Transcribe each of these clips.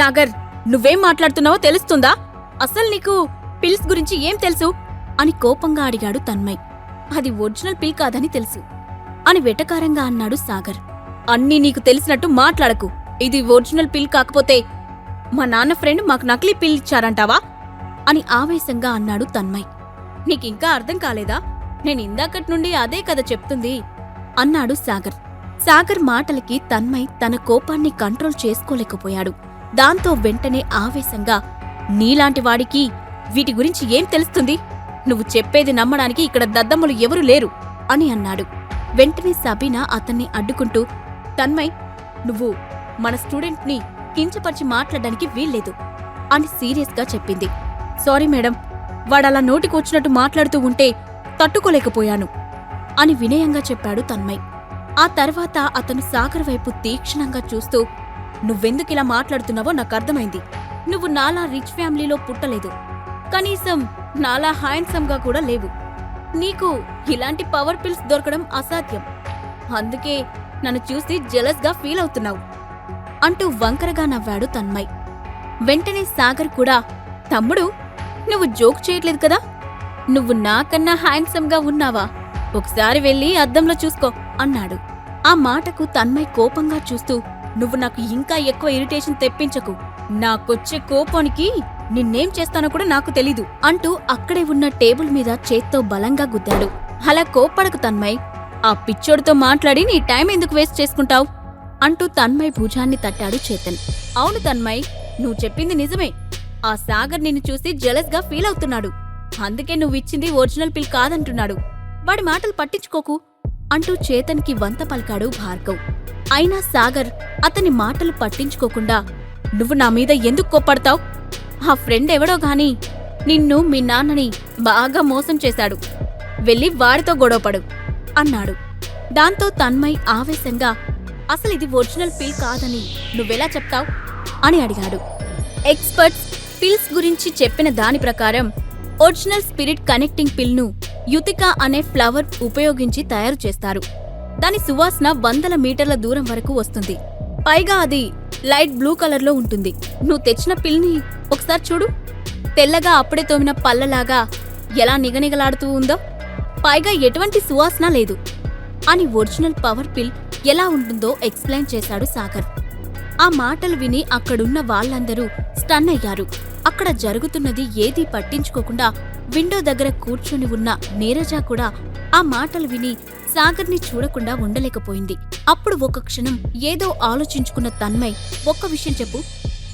సాగర్ నువ్వేం మాట్లాడుతున్నావో తెలుస్తుందా? అసలు నీకు పిల్స్ గురించి ఏం తెలుసు? అని కోపంగా అడిగాడు తన్మయ్. అది ఒరిజినల్ పిల్ కాదని తెలుసు. అని వెటకారంగా అన్నాడు సాగర్. అన్నీ నీకు తెలిసినట్టు మాట్లాడకు. ఇది ఒరిజినల్ పిల్ కాకపోతే మా నాన్న ఫ్రెండ్ మాకు నకిలీ పిల్ ఇచ్చారంటావా? అని ఆవేశంగా అన్నాడు తన్మయ్. నీకింకా అర్థం కాలేదా? నేను ఇందాకటి నుండి అదే కథ చెప్తుంది అన్నాడు సాగర్. సాగర్ మాటలకి తన్మయ్ తన కోపాన్ని కంట్రోల్ చేసుకోలేకపోయాడు. దాంతో వెంటనే ఆవేశంగా నీలాంటి వాడికి వీటి గురించి ఏం తెలుస్తుంది? నువ్వు చెప్పేది నమ్మడానికి ఇక్కడ దద్దమ్మలు ఎవరు లేరు అని అన్నాడు. వెంటనే సబీనా అతన్ని అడ్డుకుంటూ తన్మయ్ నువ్వు మన స్టూడెంట్ని కించపరిచి మాట్లాడడానికి వీల్లేదు అని సీరియస్గా చెప్పింది. సారీ మేడం వాడలా నోటికొచ్చినట్టు మాట్లాడుతూ ఉంటే తట్టుకోలేకపోయాను అని వినయంగా చెప్పాడు తన్మయ్. ఆ తర్వాత అతను సాగర్ వైపు తీక్షణంగా చూస్తూ నువ్వెందుకు ఇలా మాట్లాడుతున్నావో నాకు అర్థమైంది. నువ్వు నాలా రిచ్ ఫ్యామిలీలో పుట్టలేదు. కనీసం నాలా హ్యాండ్సమ్గా కూడా లేవు. నీకు ఇలాంటి పవర్ పిల్స్ దొరకడం అసాధ్యం. అందుకే నన్ను చూసి జెలస్గా ఫీల్ అవుతున్నావు. అంటూ వంకరగా నవ్వాడు తన్మయ్. వెంటనే సాగర్ కూడా తమ్ముడు నువ్వు జోక్ చేయట్లేదు కదా? నువ్వు నాకన్నా హ్యాండ్సమ్గా ఉన్నావా? ఒకసారి వెళ్ళి అద్దంలో చూసుకో అన్నాడు. ఆ మాటకు తన్మయ్ కోపంగా చూస్తూ నువ్వు నాకు ఇంకా ఎక్కువ ఇరిటేషన్ తెప్పించకు. నాకొచ్చే కోపానికి నిన్నేం చేస్తానో కూడా నాకు తెలీదు అంటూ అక్కడే ఉన్న టేబుల్ మీద చేత్తో బలంగా గుద్దాడు. అలా కోప్పడకు తన్మయ్. ఆ పిచ్చోడితో మాట్లాడి నీ టైం ఎందుకు వేస్ట్ చేసుకుంటావు? అంటూ తన్మయ్ భుజాన్ని తట్టాడు చేతన్. అవును తన్మయ్ నువ్వు చెప్పింది నిజమే. ఆ సాగర్ నిన్ను చూసి జెలస్గా ఫీల్ అవుతున్నాడు. అందుకే నువ్వు ఇచ్చింది ఒరిజినల్ పిల్ కాదంటున్నాడు. వాడి మాటలు పట్టించుకోకు అంటూ చేతన్కి వంత పలికాడు భార్గవ్. అయినా సాగర్ అతని మాటలు పట్టించుకోకుండా నువ్వు నా మీద ఎందుకు కోప్పడతావు? ఆ ఫ్రెండ్ ఎవడో గాని నిన్ను మీ నాన్నని బాగా మోసం చేశాడు. వెళ్ళి వాడితో గొడవపడు అన్నాడు. దాంతో తన్మయ్ ఆవేశంగా అసలు ఇది ఒరిజినల్ పిల్ కాదని నువ్వెలా చెప్తావ్? అని అడిగాడు. ఎక్స్పర్ట్స్ పిల్స్ గురించి చెప్పిన దాని ప్రకారం ఒరిజినల్ స్పిరిట్ కనెక్టింగ్ పిల్ను యుతికా అనే ఫ్లవర్ ఉపయోగించి తయారు చేస్తారు. దాని సువాసన వందల మీటర్ల దూరం వరకు వస్తుంది. పైగా అది లైట్ బ్లూ కలర్లో ఉంటుంది. నువ్వు తెచ్చిన పిల్ని ఒకసారి చూడు. తెల్లగా అప్పుడే తోమిన పళ్ళలాగా ఎలా నిగనిగలాడుతూ ఉందో. పైగా ఎటువంటి సువాసన లేదు. అని ఒరిజినల్ పవర్ పిల్ ఎలా ఉంటుందో ఎక్స్ప్లెయిన్ చేశాడు సాగర్. ఆ మాటలు విని అక్కడున్న వాళ్ళందరూ స్టన్ అయ్యారు. అక్కడ జరుగుతున్నది ఏదీ పట్టించుకోకుండా విండో దగ్గర కూర్చుని ఉన్న నీరజ కూడా ఆ మాటలు విని సాగర్ని చూడకుండా ఉండలేకపోయింది. అప్పుడు ఒక క్షణం ఏదో ఆలోచించుకున్న తన్మయ్ ఒక్క విషయం చెప్పు.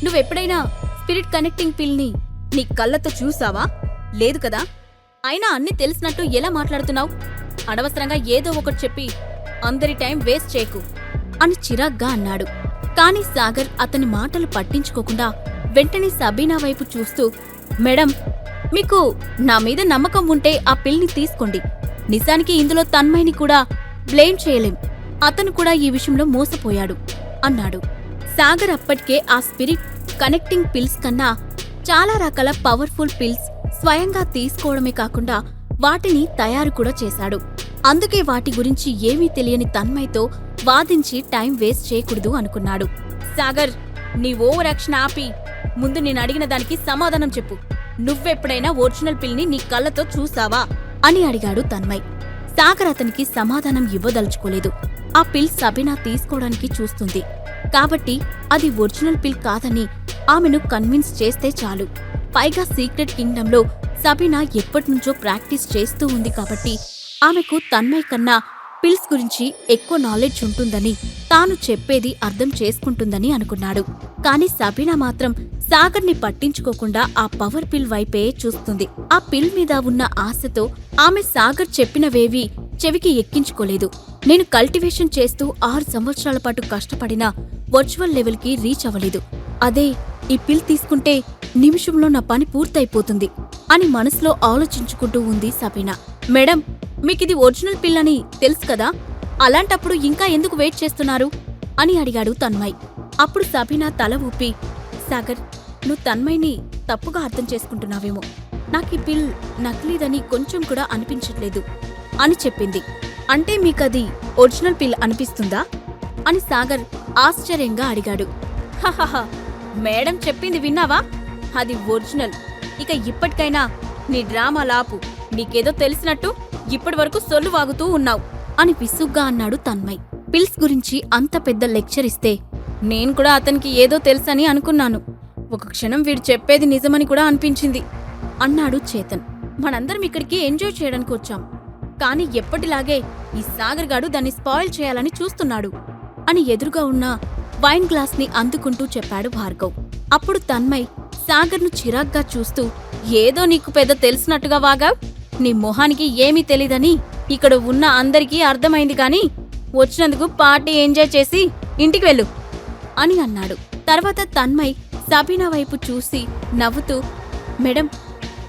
నువ్వెప్పుడైనా స్పిరిట్ కనెక్టింగ్ పిల్ని నీ కళ్ళతో చూసావా? లేదు కదా? అయినా అన్ని తెలిసినట్టు ఎలా మాట్లాడుతున్నావు? అనవసరంగా ఏదో ఒకటి చెప్పి అందరి టైం వేస్ట్ చేయకు అని చిరాగ్గా అన్నాడు. కాని సాగర్ అతని మాటలు పట్టించుకోకుండా వెంటనే సబీనా వైపు చూస్తూ మేడం మీకు నా మీద నమ్మకం ఉంటే ఆ పిల్ని తీసుకోండి. నిజానికి ఇందులో తన్మయ్ని కూడా బ్లేమ్ చేయలేం. అతను కూడా ఈ విషయంలో మోసపోయాడు అన్నాడు. సాగర్ అప్పటికే ఆ స్పిరిట్ కనెక్టింగ్ పిల్స్ కన్నా చాలా రకాల పవర్ఫుల్ పిల్స్ స్వయంగా తీసుకోవడమే కాకుండా వాటిని తయారు కూడా చేశాడు. అందుకే వాటి గురించి ఏమీ తెలియని తన్మయ్తో వాదించి టైం వేస్ట్ చేయకూడదు అనుకున్నాడు. సాగర్ నీ ఓవరాక్షన్ ఆపి ముందు నేను అడిగిన దానికి సమాధానం చెప్పు. నువ్వెప్పుడైనా ఒరిజినల్ పిల్ని నీ కళ్ళతో చూసావా? అని అడిగాడు తన్మయ్. సాగర్ అతనికి సమాధానం ఇవ్వదలుచుకోలేదు. ఆ పిల్ సబినా తీసుకోవడానికి చూస్తుంది. కాబట్టి అది ఒరిజినల్ పిల్ కాదని ఆమెను కన్విన్స్ చేస్తే చాలు. పైగా సీక్రెట్ కింగ్డంలో సబినా ఎప్పటినుంచో ప్రాక్టీస్ చేస్తూ ఉంది కాబట్టి ఆమెకు తన్మయ్ కన్నా పిల్స్ గురించి ఎక్కువ నాలెడ్జ్ ఉంటుందని తాను చెప్పేది అర్థం చేసుకుంటుందని అనుకున్నాడు. కాని సబీనా మాత్రం సాగర్ని పట్టించుకోకుండా ఆ పవర్ పిల్ వైపే చూస్తుంది. ఆ పిల్ మీద ఉన్న ఆశతో ఆమె సాగర్ చెప్పినవేవి చెవికి ఎక్కించుకోలేదు. నేను కల్టివేషన్ చేస్తూ ఆరు సంవత్సరాల పాటు కష్టపడినా వర్చువల్ లెవెల్కి రీచ్ అవ్వలేదు. అదే ఈ పిల్ తీసుకుంటే నిమిషంలో నా పని పూర్తయిపోతుంది అని మనసులో ఆలోచించుకుంటూ ఉంది సబీనా. మేడం మీకిది ఒరిజినల్ పిల్ అని తెలుసు కదా? అలాంటప్పుడు ఇంకా ఎందుకు వెయిట్ చేస్తున్నారు? అని అడిగాడు తన్మయ్. అప్పుడు సబీనా తల ఊపి సాగర్ నువ్వు తన్మయ్ని తప్పుగా అర్థం చేసుకుంటున్నావేమో. నాకు ఈ పిల్ నకిలీదని కొంచెం కూడా అనిపించట్లేదు అని చెప్పింది. అంటే మీకది ఒరిజినల్ పిల్ అనిపిస్తుందా? అని సాగర్ ఆశ్చర్యంగా అడిగాడు. హహహ మేడం చెప్పింది విన్నావా? అది ఒరిజినల్. ఇక ఇప్పటికైనా నీ డ్రామా లాపు. నీకేదో తెలిసినట్టు ఇప్పటి వరకు సొల్లు వాగుతూ ఉన్నావు అని విసుగ్గా అన్నాడు తన్మయ్. పిల్స్ గురించి అంత పెద్ద లెక్చర్ ఇస్తే నేను కూడా అతనికి ఏదో తెలుసని అనుకున్నాను. ఒక క్షణం వీడు చెప్పేది నిజమని కూడా అనిపించింది. అన్నాడు చేతన్. మనందరం ఇక్కడికి ఎంజాయ్ చేయడానికి వచ్చాం. కానీ ఎప్పటిలాగే ఈ సాగర్ గాడు దాన్ని స్పాయిల్ చేయాలని చూస్తున్నాడు అని ఎదురుగా ఉన్న వైన్ గ్లాస్ని అందుకుంటూ చెప్పాడు భార్గవ్. అప్పుడు తన్మయ్ సాగర్ను చిరాగ్గా చూస్తూ ఏదో నీకు పెద్ద తెలిసినట్టుగా వాగావ్? నీ మొహానికి ఏమీ తెలీదని ఇక్కడ ఉన్న అందరికీ అర్థమైంది కానీ వచ్చినందుకు పార్టీ ఎంజాయ్ చేసి ఇంటికి వెళ్ళు. అని అన్నాడు. తర్వాత తన్మయ్ సబీనా వైపు చూసి నవ్వుతూ మేడం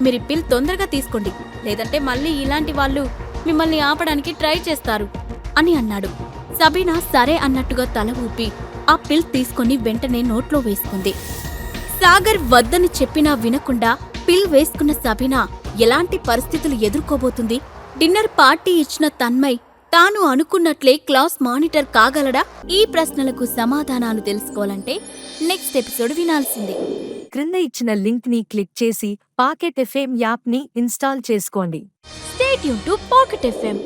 మీరు పిల్ తొందరగా తీసుకోండి. లేదంటే మళ్ళీ ఇలాంటి వాళ్ళు మిమ్మల్ని ఆపడానికి ట్రై చేస్తారు అని అన్నాడు. సబీనా సరే అన్నట్టుగా తల ఊపి ఆ పిల్ తీసుకొని వెంటనే నోట్లో వేసుకుంది. సాగర్ వద్దని చెప్పినా వినకుండా పిల్ వేసుకున్న సబీనా ఎలాంటి పరిస్థితులు ఎదుర్కోబోతుంది? డిన్నర్ పార్టీ ఇచ్చిన తన్మయ్ తాను అనుకున్నట్లే క్లాస్ మానిటర్ కాగలడా? ఈ ప్రశ్నలకు సమాధానాలు తెలుసుకోవాలంటే నెక్స్ట్ ఎపిసోడ్ వినాల్సిందే. క్రింద ఇచ్చిన లింక్ని క్లిక్ చేసి పాకెట్ ఎఫ్ఎం యాప్ని ఇన్స్టాల్ చేసుకోండి. స్టేట్ యూన్ టు పాకెట్ ఎఫ్ఎం.